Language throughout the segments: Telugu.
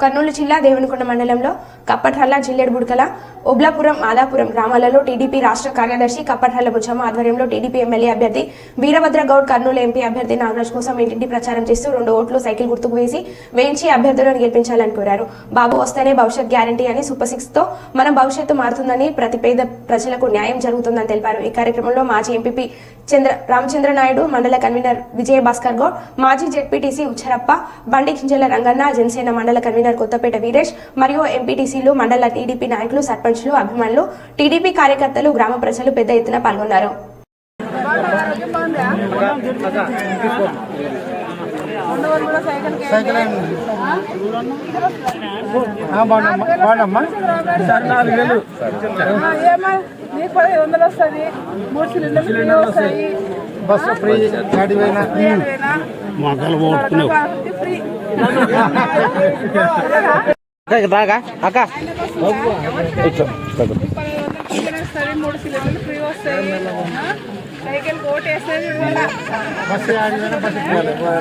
కర్నూలు జిల్లా దేవనకొండ మండలంలో కప్పట్రల్ల జిల్లెడు బుడకల ఒబ్లాపురం ఆదాపురం గ్రామాలలో టీడీపీ రాష్ట్ర కార్యదర్శి కప్పట్రల్ల బుచ్చమ్మ ఆధ్వర్యంలో టీడీపీ ఎమ్మెల్యే అభ్యర్థి వీరభద్ర గౌడ్ కర్నూలు ఎంపీ అభ్యర్థి నాగరాజ్ కోసం ఇంటింటి ప్రచారం చేస్తూ రెండు ఓట్లు సైకిల్ గుర్తుకు వేసి వేయించి అభ్యర్థులను గెలిపించాలని కోరారు. బాబు వస్తేనే భవిష్యత్ గ్యారంటీ అని సూపర్ సిక్స్తో మన భవిష్యత్తు మారుతుందని ప్రతి పేద ప్రజలకు న్యాయం జరుగుతుందని తెలిపారు. ఈ కార్యక్రమంలో మాజీ ఎంపీ చంద్ర రామచంద్ర నాయుడు మండల కన్వీనర్ విజయ భాస్కర్ గౌడ్ మాజీ జెడ్పీటీసీ ఉచ్చరప్ప బండి కింజల రంగన్న జనసేన మండల కన్వీనర్ కొత్తపేట వీరేష్ మరియు ఎంపీటీసీలు మండల టీడీపీ నాయకులు సర్పంచ్లు అభిమానులు టీడీపీ కార్యకర్తలు గ్రామ ప్రజలు పెద్ద ఎత్తున పాల్గొన్నారు. సైకిల్ బాగుండమ్మా నాలుగు వేలు. ఏమా నీకు పదహైదు వందలు వస్తుంది మూడు సిలిండర్లు వస్తాయి. బస్సు ఫ్రీ గాడి పోయినా. ఫ్రీ బాగా అక్క వస్తుంది మూడు సిలిండర్లు ఫ్రీ వస్తాయి? సైకిల్ కోట్ వేస్తుంది పోయినా కూడా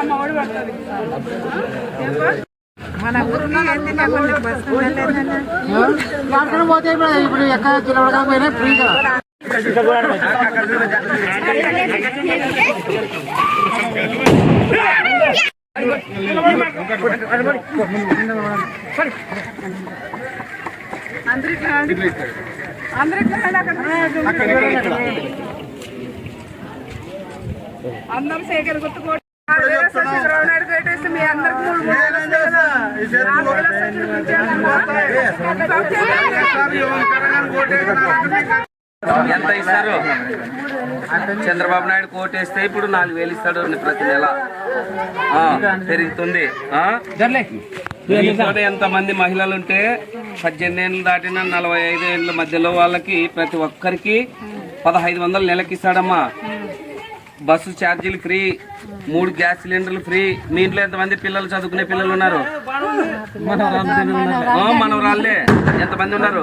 అమ్మ ఒడి పడుతుంది. పోతే ఇప్పుడు ఎక్కడ చిలవడకపోయినా ఫ్రీగా అందరికి అందరికి అక్కడ అందరూ సైకిల్ గుర్తుకోటి చంద్రబాబు పెట్టేస్తే మీ అందరికి మూడు మూడు ఎంత ఇస్తారు? చంద్రబాబు నాయుడు కోటేస్తే ఇప్పుడు నాలుగు వేలు ఇస్తాడు ప్రతి నెల. ఆ, పెరుగుతుంది. ఎంతమంది మహిళలు ఉంటే పద్దెనిమిది ఏళ్ళు దాటిన నలభై ఐదు ఏళ్ళ మధ్యలో వాళ్ళకి ప్రతి ఒక్కరికి పదహైదు వందలు నెలకి ఇస్తాడమ్మా. బస్సు ఛార్జీలు ఫ్రీ మూడు గ్యాస్ సిలిండర్లు ఫ్రీ. మీ ఇంట్లో ఎంతమంది పిల్లలు చదువుకునే పిల్లలు ఉన్నారు? ఆ, మనవరాళ్ళే. ఎంతమంది ఉన్నారు?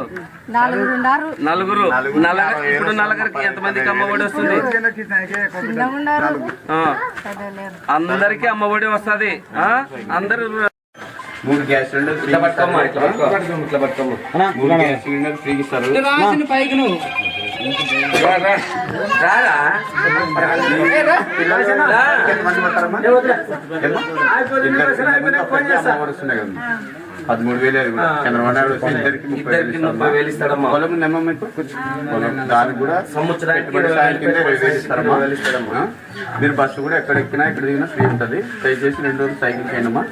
నలుగురు. నల ఇప్పుడు నలుగురికి ఎంతమందికి అమ్మఒడి వస్తుంది? ఆ. అందరికి అమ్మఒడి వస్తుంది. అందరూ మూడు గ్యాస్ సిలిండర్ ఇట్లా పట్టుకోమ్మా ఇట్లా పట్టుకో. ఇట్లా పట్టుకోమ్మా. మూడు గ్యాస్ సిలిండర్ ఫ్రీ ఇస్తారు. రారా పదమూడు వేలు చంద్రబాబు నాయుడు వస్తే ఇద్దరికి ముప్పై వేలు ఇద్దరికి ముప్పై వేలు ఇస్తాడమ్మా పొలం ఉందమ్మా మీకు? పొలం దానికి కూడా సంవత్సరానికి కింద ఇరవై వేలు ఇస్తారమ్మా. వేలు ఇస్తాడమ్మా. మీరు బస్సు కూడా ఎక్కడ ఎక్కినా ఎక్కడ దిగినా ఫ్రీ ఉంటుంది. దయచేసి రెండు రోజులు సైకిల్ చేయనమ్మా